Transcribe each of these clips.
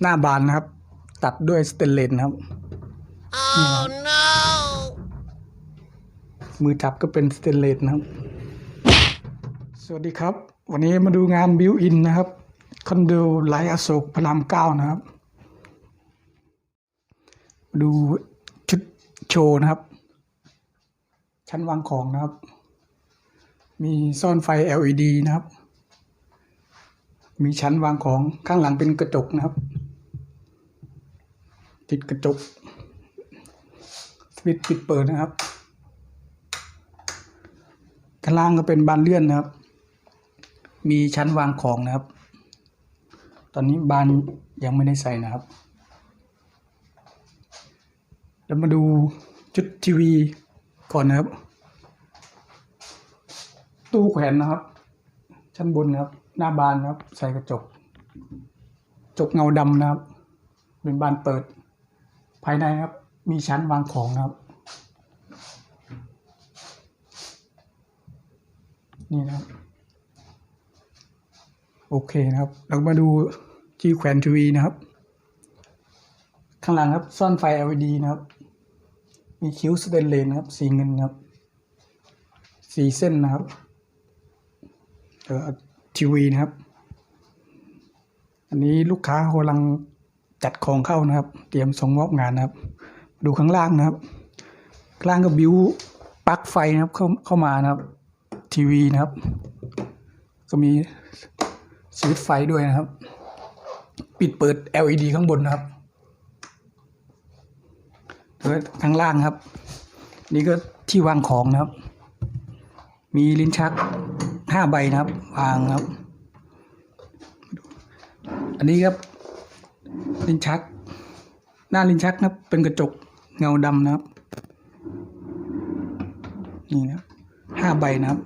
หน้าบานนะครับ ตัดด้วยสเตนเลสนะครับ Oh no! มือจับก็เป็นสเตนเลสนะครับ สวัสดีครับ วันนี้มาดูงานบิวอินนะครับคอนโดไลท์อโศกพระรามเก้านะครับ ดูชุดโชว์นะครับ ชั้นวางของนะครับ มีซ่อนไฟ LED นะครับ มีชั้นวางของข้างหลังเป็นกระจกนะครับ ติดกระจกสวิตปิดเปิดนะครับข้างล่างก็เป็นบานเลื่อนนะครับ มีชั้นวางของนะครับ ตอนนี้บานยังไม่ได้ใส่นะครับแล้วมาดูชุดทีวีก่อนนะครับ ตู้แขวนนะครับ ชั้นบนนะครับ หน้าบานนะครับ ใส่กระจก จกเงาดำนะครับ เป็นบานเปิด ภายในนะครับ มีชั้นวางของนะครับ นี่นะครับ โอเคนะครับ เรามาดูที่แขวนทีวีนะครับ ข้างหลังครับ ซ่อนไฟ LED นะครับ มีคิ้วสเตนเลสนะครับ สีเงินนะครับ สีเส้นนะครับ ทีวีนะครับ อันนี้ลูกค้ากำลังจัดของเข้านะครับ เตรียมส่งมอบงานนะครับ ดูข้างล่างนะครับล่างก็บิวปลั๊กไฟนะครับเข้าเข้ามานะครับ ทีวีนะครับ ก็มีสวิตไฟด้วยนะครับ ปิดเปิด LED ข้างบนนะครับแล้วข้างล่างครับ นี่ก็ที่วางของนะครับ มีลิ้นชัก ห้าใบนะครับ วางครับ อันนี้ครับ ลิ้นชัก หน้าลิ้นชักนะเป็นกระจกเงาดำนะครับ นี่นะห้าใบนะครับ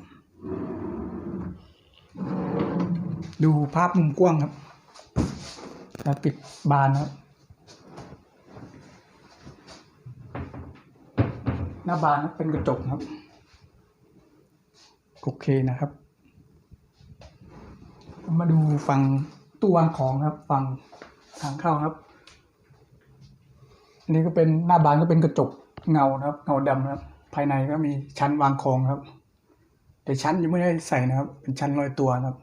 ดูภาพมุมกว้างครับแล้วปิดบานนะครับ หน้าบานนะเป็นกระจกนะครับ โอเคนะครับ มาดูฝั่งตู้วางของครับฝั่งทางเข้าครับ อันนี้ก็เป็นหน้าบานก็เป็นกระจกเงานะครับ เงาดำครับ ภายในก็มีชั้นวางของครับ แต่ชั้นยังไม่ได้ใส่นะครับ เป็นชั้นลอยตัวนะครับ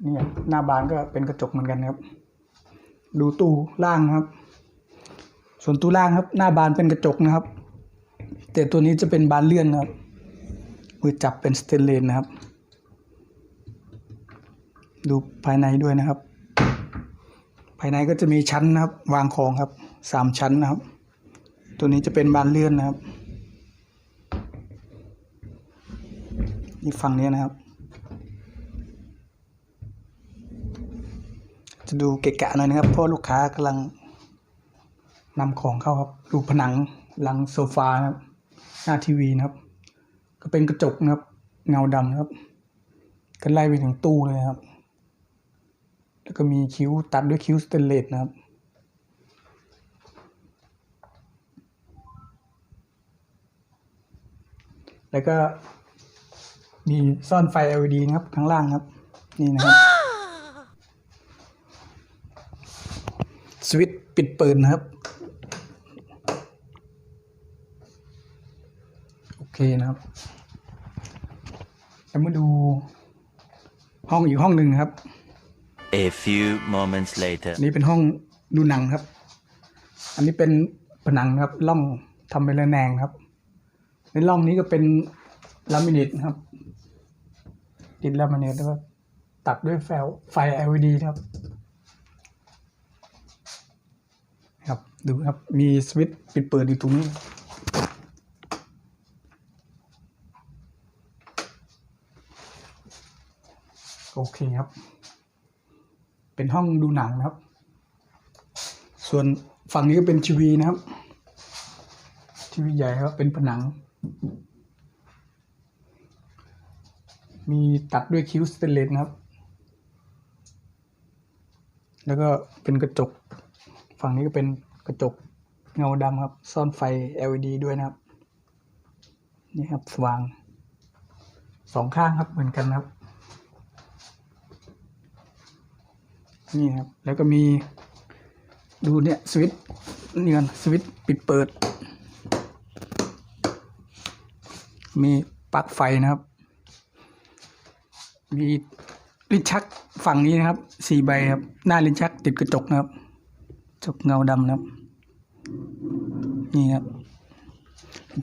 เนี่ยหน้าบานก็เป็นกระจกเหมือนกันครับ ดูตู้ล่างครับ ส่วนตู้ล่างครับ หน้าบานเป็นกระจกนะครับ แต่ตัวนี้จะเป็นบานเลื่อนครับ มือจับเป็นสเตนเลสนะครับ ดูภายในด้วยนะครับ ภายในก็จะมีชั้นนะครับ วางของครับสามชั้นนะครับ ตัวนี้จะเป็นบานเลื่อนนะครับนี่ฝั่งนี้นะครับ จะดูเกะกะหน่อยนะครับเพราะลูกค้ากำลังนำของเข้าครับ ดูผนังหลังโซฟาครับหน้าทีวีนะครับ ก็เป็นกระจกนะครับ เงาดำนะครับ ก็ไล่ไปถึงตู้เลยครับ แล้วก็มีคิ้วตัดด้วยคิ้วสเตนเลสนะครับแล้วก็มีซ่อนไฟ LED นะครับ ข้างล่างครับ นี่นะครับ สวิตช์ปิดเปิดนะครับ โอเค นะครับแล้วมาดูห้องอีกห้องหนึ่งครับ A few moments later. อันนี้เป็นห้องดูหนังครับ อันนี้เป็นผนังนะครับร่องทำเป็นระแนงครับ ในร่องนี้ก็เป็นลามิเนตนะครับ ติดลามิเนตแล้วก็ตัดด้วยไฟไฟ LED นะครับ ครับดูครับมีสวิตช์ปิดเปิดอยู่ตรงนี้ โอเคครับ เป็นห้องดูหนังนะครับ ส่วนฝั่งนี้ก็เป็นทีวีนะครับ ทีวีใหญ่ครับ เป็นผนัง มีตัดด้วยคิ้วสเตนเลสนะครับ แล้วก็เป็นกระจก ฝั่งนี้ก็เป็นกระจกเงาดำครับ ซ่อนไฟ LED ด้วยนะครับ นี่ครับสว่างสองข้างครับเหมือนกันครับ นี่ครับ แล้วก็มีดูเนี่ยสวิตเนี่ยกันสวิตปิดเปิด มีปลั๊กไฟนะครับ มีลิ้นชักฝั่งนี้นะครับสี่ใบครับ หน้าลิ้นชักติดกระจกนะครับกระจกเงาดำนะครับ นี่ครับ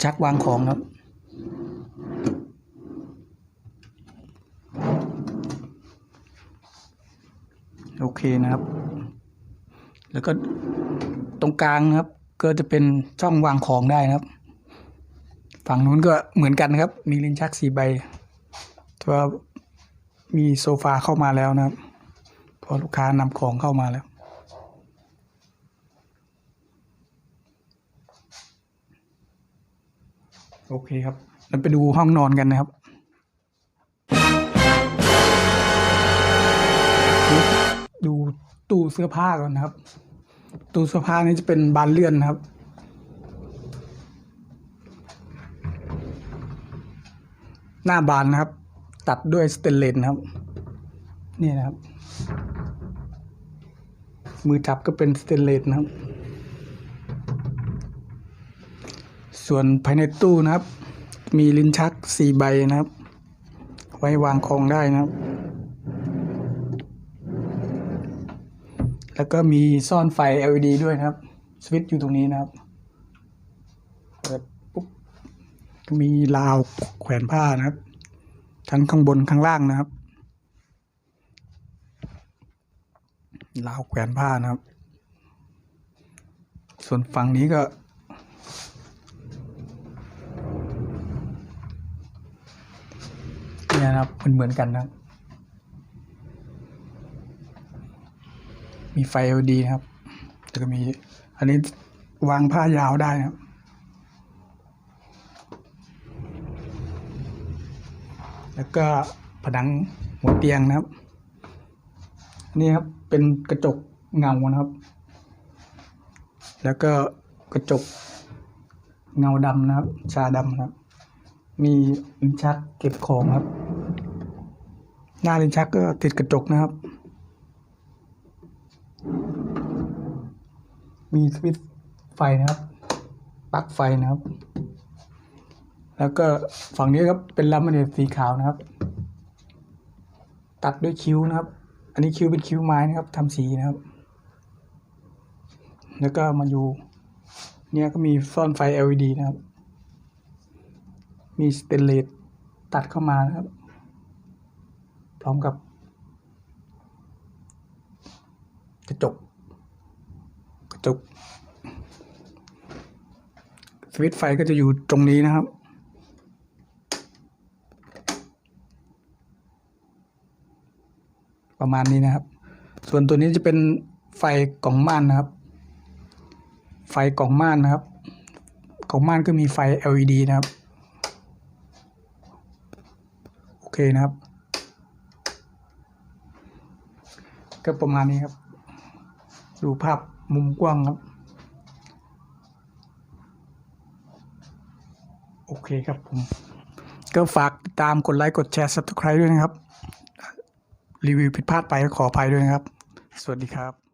ชักวางของครับ โอเคนะครับ แล้วก็ตรงกลางนะครับ ก็จะเป็นช่องวางของได้นะครับ ฝั่งนู้นก็เหมือนกันนะครับ มีลิ้นชักสี่ใบแต่ว่ามีโซฟาเข้ามาแล้วนะครับ พอลูกค้านำของเข้ามาแล้วโอเคครับเราไปดูห้องนอนกันนะครับ ตู้เสื้อผ้าก่อนนะครับ ตู้เสื้อผ้านี้จะเป็นบานเลื่อนนะครับ หน้าบานนะครับ ตัดด้วยสเตนเลสนะครับ นี่นะครับ มือจับก็เป็นสเตนเลสนะครับ ส่วนภายในตู้นะครับ มีลิ้นชักสี่ใบนะครับ ไว้วางของได้นะครับ แล้วก็มีซ่อนไฟ LED ด้วยนะครับ สวิตช์อยู่ตรงนี้นะครับเปิดปุ๊บก็มีราวแขวนผ้านะครับ ทั้งข้างบนข้างล่างนะครับราวแขวนผ้านะครับ ส่วนฝั่งนี้ก็เนี่ยนะครับเหมือนเหมือนกันนะครับ มีไฟ LED นะครับแล้วก็มี อันนี้วางผ้ายาวได้นะครับแล้วก็ผนังหัวเตียงนะครับนนี้ครับเป็นกระจกเงานะครับ แล้วก็กระจกเงาดำนะครับ ชาดำนะครับ มีลิ้นชักเก็บของครับ หน้าลิ้นชักก็ติดกระจกนะครับ มีสวิตช์ไฟนะครับปลั๊กไฟนะครับ แล้วก็ฝั่งนี้ครับเป็นลามิเนตสีขาวนะครับ ตัดด้วยคิ้วนะครับ อันนี้คิ้วเป็นคิ้วไม้นะครับทำสีนะครับ แล้วก็มาอยู่ เนี่ยก็มีซ่อนไฟ LED นะครับ มีสเตนเลสตัดเข้ามานะครับ พร้อมกับ กระจก จกสวิตไฟก็จะอยู่ตรงนี้นะครับ ประมาณนี้นะครับ ส่วนตัวนี้จะเป็นไฟกล่องม่านนะครับ ไฟกล่องม่านนะครับกล่องม่านก็มีไฟ LED นะครับ โอเคนะครับ ก็ประมาณนี้ครับ ดูภาพมุมกว้างครับ โอเคครับผม ก็ฝากติดตามกดไลค์ กดแชร์ subscribe ด้วยนะครับ รีวิวผิดพลาดไปก็ขออภัยด้วยนะครับ สวัสดีครับ